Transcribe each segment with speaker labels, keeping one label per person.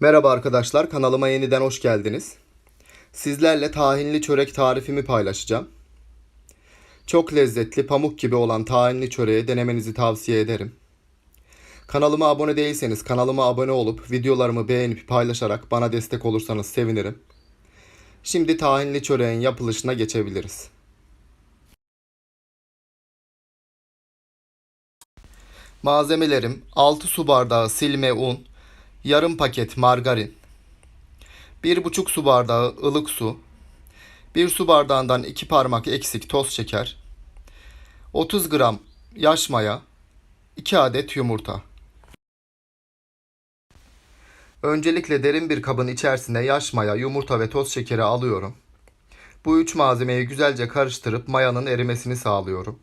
Speaker 1: Merhaba arkadaşlar, kanalıma yeniden hoş geldiniz. Sizlerle tahinli çörek tarifimi paylaşacağım. Çok lezzetli, pamuk gibi olan tahinli çöreği denemenizi tavsiye ederim. Kanalıma abone değilseniz kanalıma abone olup videolarımı beğenip paylaşarak bana destek olursanız sevinirim. Şimdi tahinli çöreğin yapılışına geçebiliriz. Malzemelerim 6 su bardağı silme un, yarım paket margarin, 1,5 su bardağı ılık su, 1 su bardağından 2 parmak eksik toz şeker, 30 gram yaş maya, 2 adet yumurta. Öncelikle derin bir kabın içerisine yaş maya, yumurta ve toz şekeri alıyorum. Bu üç malzemeyi güzelce karıştırıp mayanın erimesini sağlıyorum.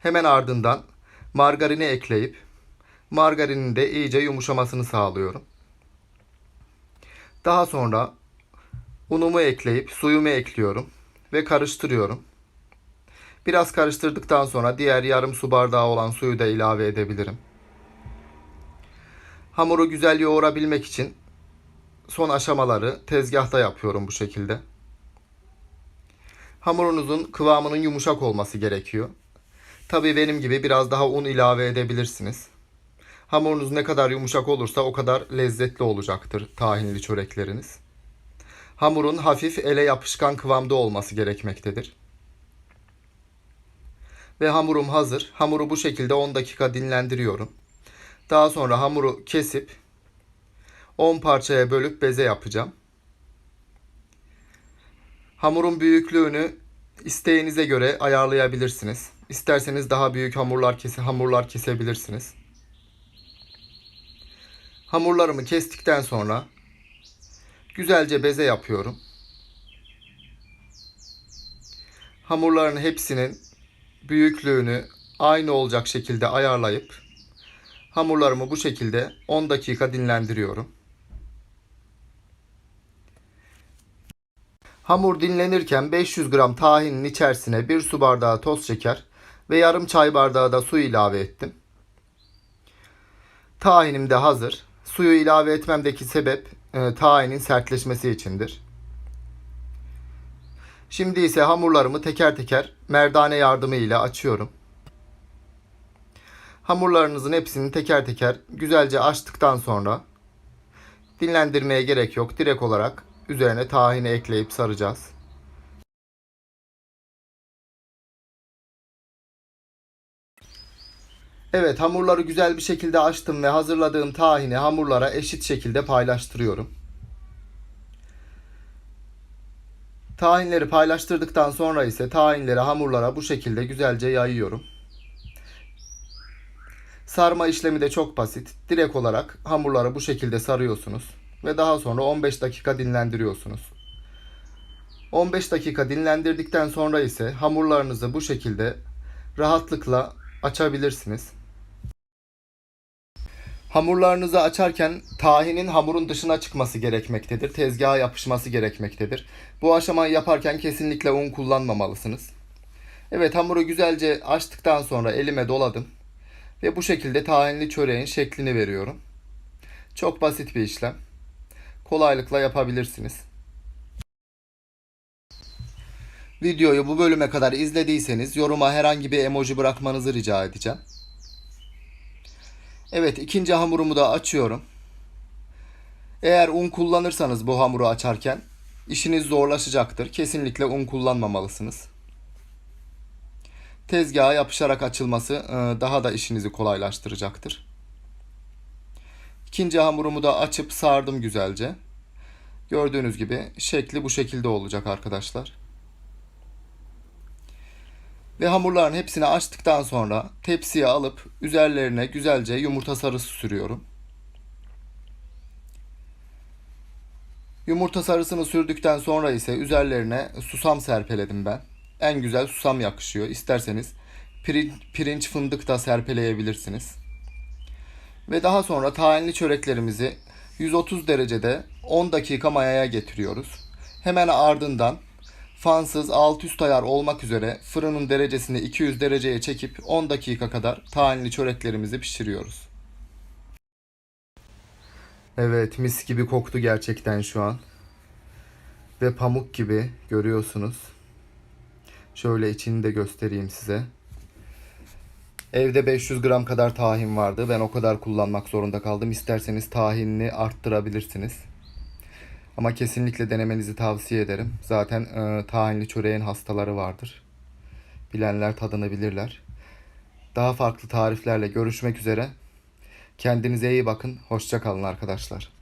Speaker 1: Hemen ardından margarini ekleyip margarinin de iyice yumuşamasını sağlıyorum. Daha sonra unumu ekleyip suyumu ekliyorum ve karıştırıyorum. Biraz karıştırdıktan sonra diğer yarım su bardağı olan suyu da ilave edebilirim. Hamuru güzel yoğurabilmek için son aşamaları tezgahta yapıyorum bu şekilde. Hamurunuzun kıvamının yumuşak olması gerekiyor. Tabii benim gibi biraz daha un ilave edebilirsiniz. Hamurunuz ne kadar yumuşak olursa o kadar lezzetli olacaktır tahinli çörekleriniz. Hamurun hafif ele yapışkan kıvamda olması gerekmektedir. Ve hamurum hazır. Hamuru bu şekilde 10 dakika dinlendiriyorum. Daha sonra hamuru kesip 10 parçaya bölüp beze yapacağım. Hamurun büyüklüğünü isteğinize göre ayarlayabilirsiniz. İsterseniz daha büyük hamurlar kese hamurlar kesebilirsiniz. Hamurlarımı kestikten sonra güzelce beze yapıyorum. Hamurların hepsinin büyüklüğünü aynı olacak şekilde ayarlayıp hamurlarımı bu şekilde 10 dakika dinlendiriyorum. Hamur dinlenirken 500 gram tahinin içerisine 1 su bardağı toz şeker ve yarım çay bardağı da su ilave ettim. Tahinim de hazır. Suyu ilave etmemdeki sebep e, tahinin sertleşmesi içindir. Şimdi ise hamurlarımı teker teker merdane yardımı ile açıyorum. Hamurlarınızın hepsini teker teker güzelce açtıktan sonra dinlendirmeye gerek yok. Direkt olarak üzerine tahini ekleyip saracağız. Evet hamurları güzel bir şekilde açtım ve hazırladığım tahini hamurlara eşit şekilde paylaştırıyorum. Tahinleri paylaştırdıktan sonra ise tahinleri hamurlara bu şekilde güzelce yayıyorum. Sarma işlemi de çok basit. Direkt olarak hamurları bu şekilde sarıyorsunuz ve daha sonra 15 dakika dinlendiriyorsunuz. 15 dakika dinlendirdikten sonra ise hamurlarınızı bu şekilde rahatlıkla açabilirsiniz. Hamurlarınızı açarken tahinin hamurun dışına çıkması gerekmektedir. Tezgaha yapışması gerekmektedir. Bu aşamayı yaparken kesinlikle un kullanmamalısınız. Evet hamuru güzelce açtıktan sonra elime doladım. Ve bu şekilde tahinli çöreğin şeklini veriyorum. Çok basit bir işlem. Kolaylıkla yapabilirsiniz. Videoyu bu bölüme kadar izlediyseniz yoruma herhangi bir emoji bırakmanızı rica edeceğim. Evet ikinci hamurumu da açıyorum. Eğer un kullanırsanız bu hamuru açarken işiniz zorlaşacaktır. Kesinlikle un kullanmamalısınız. Tezgaha yapışarak açılması e, daha da işinizi kolaylaştıracaktır. İkinci hamurumu da açıp sardım güzelce. Gördüğünüz gibi şekli bu şekilde olacak arkadaşlar. Ve hamurların hepsini açtıktan sonra tepsiye alıp üzerlerine güzelce yumurta sarısı sürüyorum. Yumurta sarısını sürdükten sonra ise üzerlerine susam serpeledim ben. En güzel susam yakışıyor. İsterseniz pirinç, pirinç fındık da serpeleyebilirsiniz. Ve daha sonra tahinli çöreklerimizi 130 derecede 10 dakika mayaya getiriyoruz. Hemen ardından fansız alt üst ayar olmak üzere fırının derecesini 200 dereceye çekip 10 dakika kadar tahinli çöreklerimizi pişiriyoruz. Evet mis gibi koktu gerçekten şu an. Ve pamuk gibi görüyorsunuz. Şöyle içini de göstereyim size. Evde 500 gram kadar tahin vardı. Ben o kadar kullanmak zorunda kaldım. İsterseniz tahinini arttırabilirsiniz. Ama kesinlikle denemenizi tavsiye ederim. Zaten e, tahinli çöreğin hastaları vardır. Bilenler tadını bilirler. Daha farklı tariflerle görüşmek üzere. Kendinize iyi bakın. Hoşça kalın arkadaşlar.